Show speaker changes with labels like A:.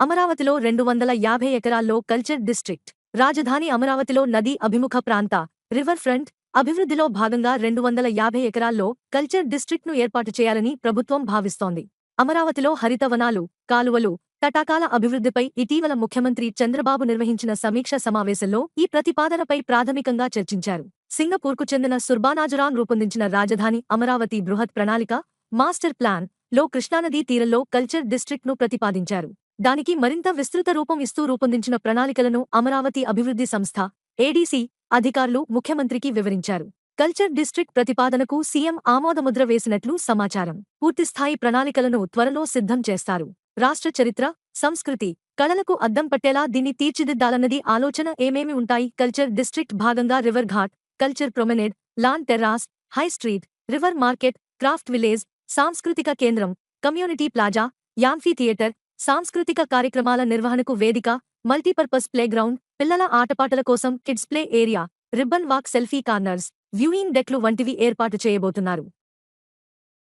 A: అమరావతిలో రెండు వందల యాభై ఎకరాల్లో కల్చర్ డిస్ట్రిక్ట్ రాజధాని అమరావతిలో నదీ అభిముఖ ప్రాంత రివర్ ఫ్రంట్ అభివృద్ధిలో భాగంగా రెండు వందల యాభై ఎకరాల్లో కల్చర్ డిస్ట్రిక్ట్ను ఏర్పాటు చేయాలని ప్రభుత్వం భావిస్తోంది. అమరావతిలో హరితవనాలు కాలువలు తటాకాల అభివృద్ధిపై ఇటీవల ముఖ్యమంత్రి చంద్రబాబు నిర్వహించిన సమీక్ష సమావేశంలో ఈ ప్రతిపాదనపై ప్రాథమికంగా చర్చించారు. సింగపూర్కు చెందిన సుర్బానాజురాన్ రూపొందించిన రాజధాని అమరావతి బృహత్ ప్రణాళిక మాస్టర్ ప్లాన్లో కృష్ణానదీ తీరంలో కల్చర్ డిస్ట్రిక్ట్ను ప్రతిపాదించారు. దానికి మరింత విస్తృత రూపం ఇస్తూ రూపొందించిన ప్రణాళికలను అమరావతి అభివృద్ధి సంస్థ ఏడీసీ అధికారులు ముఖ్యమంత్రికి వివరించారు. కల్చర్ డిస్ట్రిక్ట్ ప్రతిపాదనకు సీఎం ఆమోదముద్ర వేసినట్లు సమాచారం. పూర్తిస్థాయి ప్రణాళికలను త్వరలో సిద్ధం చేస్తారు. రాష్ట్ర చరిత్ర సంస్కృతి కళలకు అద్దం పట్టేలా దీన్ని తీర్చిదిద్దాలన్నది ఆలోచన ఏమేమి ఉంటాయి? కల్చర్ డిస్ట్రిక్ట్ భాగంగా river ghat culture promenade lawn terrace high street river market craft village సాంస్కృతిక కేంద్రం కమ్యూనిటీ ప్లాజా యాంఫీ థియేటర్ సాంస్కృతిక కార్యక్రమాల నిర్వహణకు వేదిక మల్టీపర్పస్ ప్లేగ్రౌండ్ పిల్లల ఆటపాటల కోసం kids play area ribbon walk selfie corners viewing డెక్లు వంటివి ఏర్పాటు చేయబోతున్నారు.